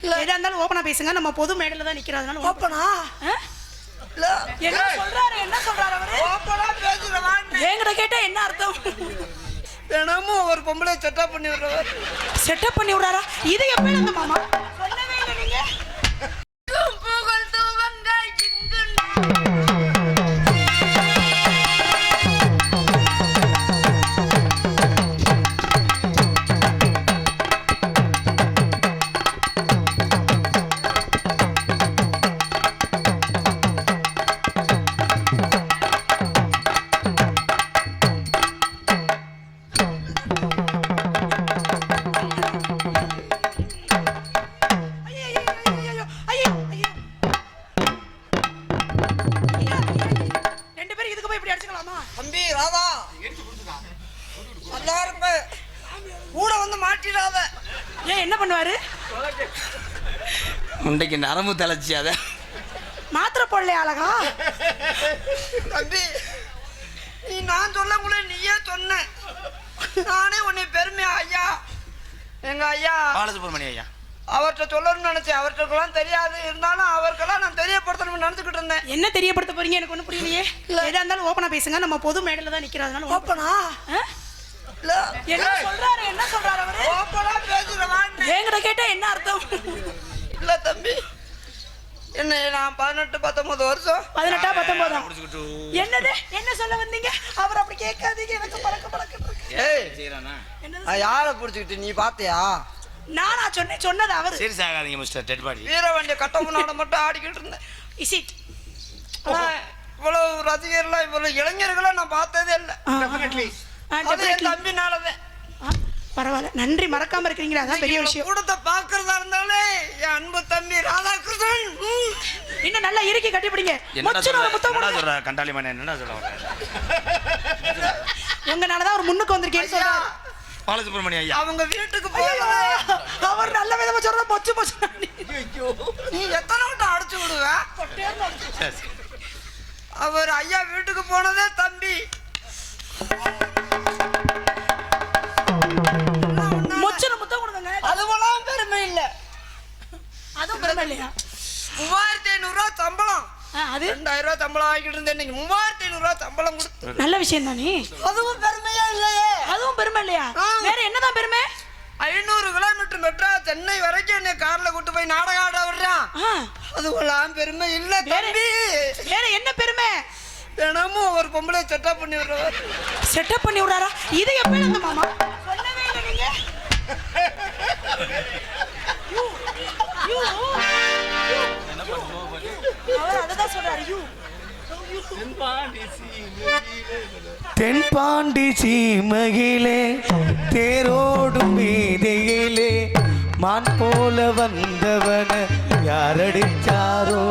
எதா இருந்தாலும் ஓப்பனா பேசுங்க. நம்ம பொது மேடையில தான் நிக்கிறோம். அதனால ஓப்பனா? இல்ல. என்ன சொல்றாரு? என்ன சொல்றாரு அவரு? ஓப்பனா பேசுறவா என்கிட்ட கேட்டா என்ன அர்த்தம்? தினமும் ஒரு பொம்பளை செட்டப் பண்ணி விடுறவர் செட்டப் பண்ணி விடுறாரா? இது எப்ப இந்த மாமா? ரெண்டு பேரும் இதுக்கு போய் இப்படி அடிச்சுக்கலாமா? தம்பி ராதா. நல்லா இருப்ப. கூட வந்து மாட்டிடாத. ஏன் என்ன பண்ணுவாரு? முண்டைக்கு நரம்பு தலைச்சி அதை. மாத்திரை போடலையா அழகா? தம்பி நீ நான் சொல்லக்குள்ள நீயே சொன்ன. நானே உன்னை பெருமையா ஐயா? எங்க ஐயா? பாலசுப்ரமணிய ஐயா? அவர்கிட்ட சொல்லணும்னு நினைச்சேன். அவர்கிட்டலாம் தெரியாது. இருந்தாலும் அவருக்கெல்லாம் நான் தெரியப்படுத்தணும்னு நினைச்சுக்கிட்டு இருந்தேன். என்ன தெரியப்படுத்த போறீங்க? எனக்கு ஒண்ணு புரியலையே. எதா இருந்தாலும் ஓப்பனா பேசுங்க. நம்ம பொது மேடையில தான் நிக்கிறோம் அதனால ஓப்பனா ஆ? இல்ல. என்ன சொல்றாரு? என்ன சொல்றாரு அவரு? ஓப்பனா பேசுறவா என்கிட்ட கேட்டா என்ன அர்த்தம்? இல்ல தம்பி. என்ன நான் பதினெட்டு பத்தொன்பது வருஷம். பதினெட்டா பத்தொன்பதா? என்னது? என்ன சொல்ல வந்தீங்க? அவர் அப்படி கேட்காதீங்க. எனக்கு பழக்க இருக்கு. ஏய். யாரை பிடிச்சிக்கிட்டு நீ பாத்தியா? நானா சொன்னேன் சொன்னது அவரு. சரி சாகாதீங்க மிஸ்டர் டெட் பாடி வீரவண்டிய கட்டமுன்னாட மட்டும் ஆடிக்கிட்டு இருந்தேன். இஸ் இட் ஆனா இவ்வளவு ரசிகர்லாம் இவ்வளவு இளைஞர்களை நான் பார்த்ததே இல்லை. அது என் தம்பினாலதான். பரவாயில்ல. நன்றி மறக்காம இருக்கிறீங்களா? அதான் பெரிய விஷயம். கூடத்தை பாக்குறதா இருந்தாலே என் அன்பு தம்பி ராதாகிருஷ்ணன். இன்னும் நல்லா இறுக்கி கட்டிப்பிடிங்க. மொச்சுன்னு சொல்ற? கண்டாளி மண்ண என்னடா சொல்ற? உங்கனாலதான் ஒரு முன்னுக்கு வந்திருக்கேன்னு ஐயா, சொல்றாரு பாலசுப்ரமணிய ஐயா. அவங்க வீட்டுக்கு போய் அவர் நல்ல விதமா சொல்ற மொச்சு மொச்சு நீ எத்தனை வட்டம் அடிச்சு விடுவ? சரி, சரி. அவர் ஐயா வீட்டுக்கு போனதே தம்பி. அதுவெல்லாம் பெருமை இல்ல. அதுவும் பெருமை இல்லையா? மூவாயிரத்தி ஐநூறு ரூபா சம்பளம் அது? ரெண்டாயிரம் ரூபாய் சம்பளம் வாங்கிட்டு இருந்தேன் இன்னைக்கு மூவாயிரத்தி ஐநூறு ரூபாய் சம்பளம் கொடுத்து. நல்ல விஷயம் தானே அதுவும் பெருமையா இல்லையே. அதுவும் பெருமை இல்லையா. வேற என்னதான் பெருமை? ஐநூறு கிலோமீட்டர் மெட்ரா சென்னை வரைக்கும் என்னை கார்ல கூட்டு போய் நாடகம் ஆட விடுறான் அதுவெல்லாம் பெருமை இல்ல தம்பி. வேற என்ன பெருமை? தினமும் ஒரு பொம்பளை செட்டப் பண்ணி விடுறவர். செட்டப் பண்ணி விடுறாரா? இது எப்ப இந்த மாமா? சொல்லவே இல்லை நீங்க. தென்பாண்டி சீமகிலே தேரோடும் வீதியிலே மான் போல வந்தவன யாரடிச்சாரோ?